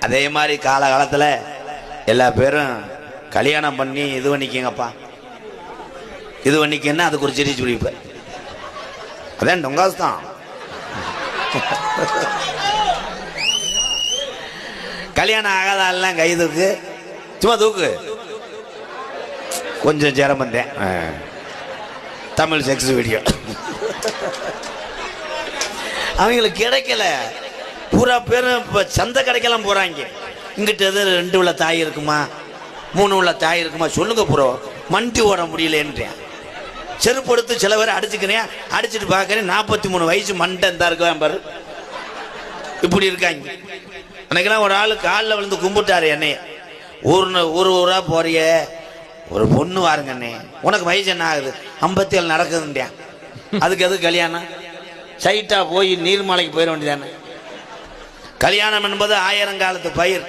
அதே மாதிரி காலகாலத்தில் எல்லா பேரும் கல்யாணம் பண்ணி இது பண்ணிக்கங்கப்பா. இது பண்ணிக்கன்னா அதுக்கு ஒரு சிரிச்சு பிடிப்ப. அதான் டொங்காசு தான். கல்யாணம் ஆகாத கை தூக்கு. சும்மா தூக்கு. கொஞ்சம் சிரமந்தேன் ஆ. தமிழ் செக்ஸ் வீடியோ அவங்களுக்கு கிடைக்கல. பூரா பேரும் இப்போ சந்தை கடைக்கெல்லாம் போகிறாங்க இங்கிட்ட எது ரெண்டு உள்ள தாய் இருக்குமா? மூணு உள்ள தாய் இருக்குமா? சொல்லுங்க ப்ரோ. மண்டி ஓட முடியலன்றேன். செருப்பு எடுத்து சில பேர் அடிச்சுக்கிறேன். அடிச்சுட்டு பார்க்குறேன். நாற்பத்தி மூணு வயசு மண்டை இந்த இருக்குவேன் பாரு. இப்படி இருக்காங்க. அன்னைக்கெல்லாம் ஒரு ஆள் காலில் விழுந்து கும்பிட்டாரு என்னைய ஊர் ஊர் ஊராக போறிய. ஒரு பொண்ணு வாருங்க அண்ணே. உனக்கு வயசு என்ன ஆகுது? ஐம்பத்தி ஏழு நடக்குதுண்டியா அதுக்கு எது கல்யாணம்? சைட்டாக போய் நீர்மலைக்கு போயிட வேண்டியதானே கல்யாணம் என்பது ஆயிரம் காலத்து பயிர்.